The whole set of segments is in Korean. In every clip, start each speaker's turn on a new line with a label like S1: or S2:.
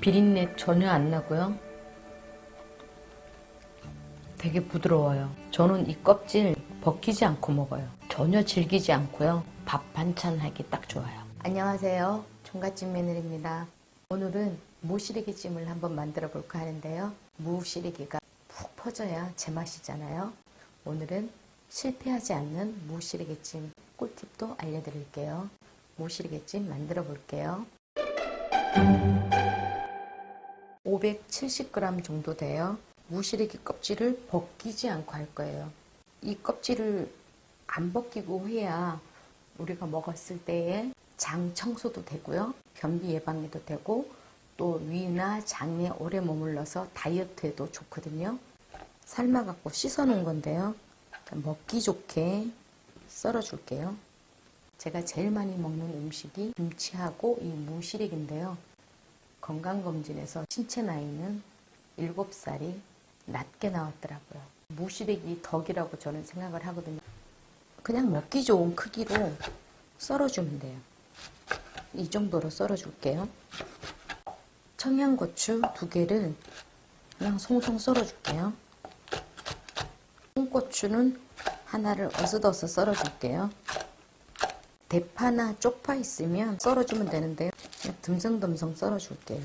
S1: 비린내 전혀 안 나고요. 되게 부드러워요. 저는 이 껍질 벗기지 않고 먹어요. 전혀 질기지 않고요. 밥 반찬 하기 딱 좋아요. 안녕하세요. 종갓집 며느리입니다. 오늘은 무시래기찜을 한번 만들어 볼까 하는데요. 무시래기가 푹 퍼져야 제맛이잖아요. 오늘은 실패하지 않는 무시래기찜 꿀팁도 알려드릴게요. 무시래기찜 만들어 볼게요. 570g 정도 돼요. 무시래기 껍질을 벗기지 않고 할 거예요. 이 껍질을 안 벗기고 해야 우리가 먹었을 때에 장 청소도 되고요. 변비 예방에도 되고 또 위나 장에 오래 머물러서 다이어트에도 좋거든요. 삶아갖고 씻어 놓은 건데요. 먹기 좋게 썰어 줄게요. 제가 제일 많이 먹는 음식이 김치하고 이 무시래기인데요. 건강검진에서 신체 나이는 7살이 낮게 나왔더라고요. 무시래기 덕이라고 저는 생각을 하거든요. 그냥 먹기 좋은 크기로 썰어주면 돼요. 이 정도로 썰어줄게요. 청양고추 두 개를 그냥 송송 썰어줄게요. 홍고추는 하나를 어슷어슷 썰어줄게요. 대파나 쪽파 있으면 썰어주면 되는데요. 듬성듬성 썰어줄게요.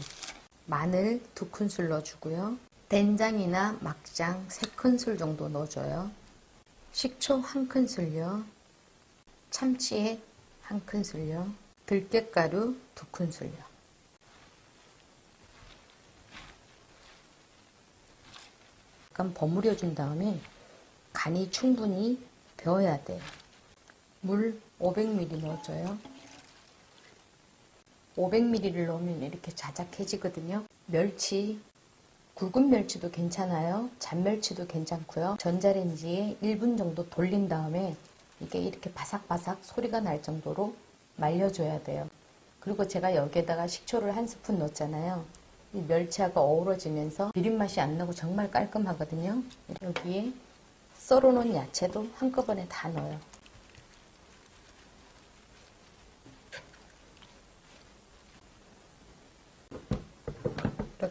S1: 마늘 두 큰술 넣어주고요. 된장이나 막장 세 큰술 정도 넣어줘요. 식초 한 큰술요. 참치액 한 큰술요. 들깨가루 두 큰술요. 약간 버무려 준 다음에 간이 충분히 배어야 돼요. 물 500ml 넣어줘요. 500ml를 넣으면 이렇게 자작해지거든요. 멸치, 굵은 멸치도 괜찮아요. 잔멸치도 괜찮고요. 전자레인지에 1분 정도 돌린 다음에 이게 이렇게 바삭바삭 소리가 날 정도로 말려줘야 돼요. 그리고 제가 여기에다가 식초를 한 스푼 넣었잖아요. 이 멸치하고 어우러지면서 비린 맛이 안 나고 정말 깔끔하거든요. 여기에 썰어놓은 야채도 한꺼번에 다 넣어요.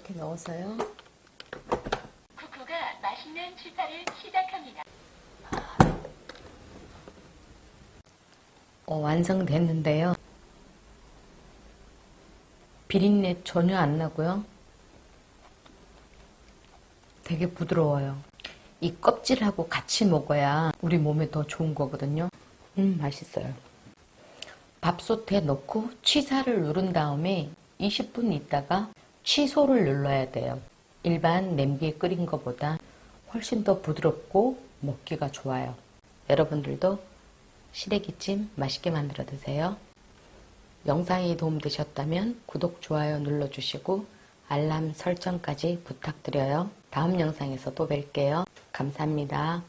S1: 이렇게 넣어서요.
S2: 쿠쿠가 맛있는 취사를 시작합니다.
S1: 어, 완성됐는데요. 비린내 전혀 안 나고요. 되게 부드러워요. 이 껍질하고 같이 먹어야 우리 몸에 더 좋은 거거든요. 음, 맛있어요. 밥솥에 넣고 취사를 누른 다음에 20분 있다가 취소를 눌러야 돼요. 일반 냄비에 끓인 것보다 훨씬 더 부드럽고 먹기가 좋아요. 여러분들도 시래기찜 맛있게 만들어 드세요. 영상이 도움되셨다면 구독, 좋아요 눌러주시고 알람 설정까지 부탁드려요. 다음 영상에서 또 뵐게요. 감사합니다.